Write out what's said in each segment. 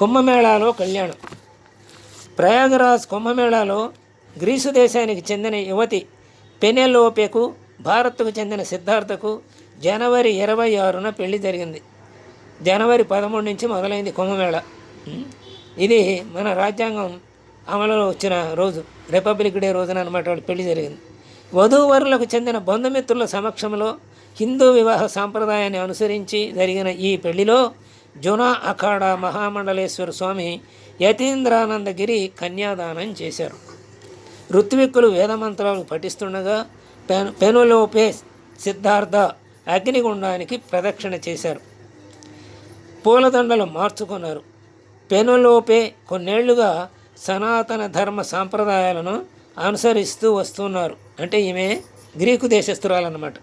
కుంభమేళాలో కళ్యాణం. ప్రయాగరాజ్ కుంభమేళాలో గ్రీసు దేశానికి చెందిన యువతి పెనెలోపెకు భారత్కు చెందిన సిద్ధార్థకు జనవరి ఇరవై ఆరున పెళ్ళి జరిగింది. జనవరి పదమూడు నుంచి మొదలైంది కుంభమేళ. ఇది మన రాజ్యాంగం అమలులో వచ్చిన రోజు రిపబ్లిక్ డే రోజున అనమాట వాళ్ళు పెళ్ళి జరిగింది. వధూవరులకు చెందిన బంధుమిత్రుల సమక్షంలో హిందూ వివాహ సాంప్రదాయాన్ని అనుసరించి జరిగిన ఈ పెళ్ళిలో జునా అఖాడ మహామండలేశ్వర స్వామి యతీంద్రానందగిరి కన్యాదానం చేశారు. ఋత్విక్కులు వేదమంత్రాలు పఠిస్తుండగా పెన్ పెనులోపే సిద్ధార్థ అగ్నిగుండానికి ప్రదక్షిణ చేశారు. పూలదండలు మార్చుకున్నారు. పెనులోపే కొన్నేళ్ళుగా సనాతన ధర్మ సాంప్రదాయాలను అనుసరిస్తూ వస్తున్నారు. అంటే ఈమె గ్రీకు దేశస్తురాలన్నమాట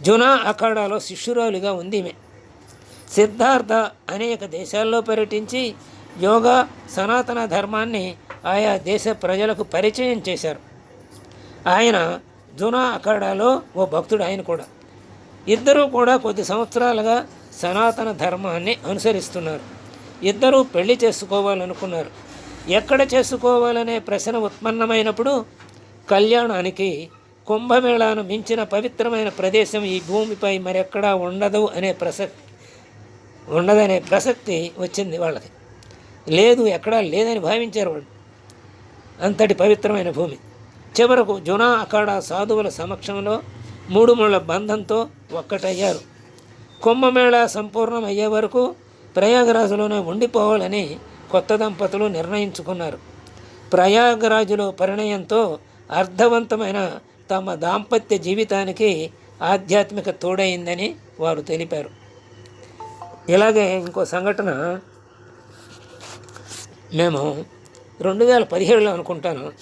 జునా అఖాడాలో శిష్యురాలుగా ఉంది ఈమె. సిద్ధార్థ అనేక దేశాల్లో పర్యటించి యోగా సనాతన ధర్మాన్ని ఆయా దేశ ప్రజలకు పరిచయం చేశారు. ఆయన జునా అఖాడాలో ఓ భక్తుడు ఆయన కూడా. ఇద్దరూ కూడా కొద్ది సంవత్సరాలుగా సనాతన ధర్మాన్ని అనుసరిస్తున్నారు. ఇద్దరూ పెళ్ళి చేసుకోవాలనుకున్నారు. ఎక్కడ చేసుకోవాలనే ప్రశ్న ఉత్పన్నమైనప్పుడు కళ్యాణానికి కుంభమేళాను మించిన పవిత్రమైన ప్రదేశం ఈ భూమిపై మరెక్కడా ఉండదు అనే ప్రసక్తి ఉండదనే ప్రసక్తి వచ్చింది వాళ్ళకి. లేదు ఎక్కడా లేదని భావించారు వాళ్ళు. అంతటి పవిత్రమైన భూమి. చివరకు జునా అఖాడా సాధువుల సమక్షంలో మూడు ముళ్ళ బంధంతో ఒక్కటయ్యారు. కుంభమేళా సంపూర్ణం అయ్యే వరకు ప్రయాగరాజులోనే ఉండిపోవాలని కొత్త దంపతులు నిర్ణయించుకున్నారు. ప్రయాగరాజులో పరిణయంతో అర్థవంతమైన తమ దాంపత్య జీవితానికి ఆధ్యాత్మిక తోడైందని వారు తెలిపారు. ఇలాగే ఇంకో సంఘటన. మేము రెండు వేల పదిహేడులో అనుకుంటాను.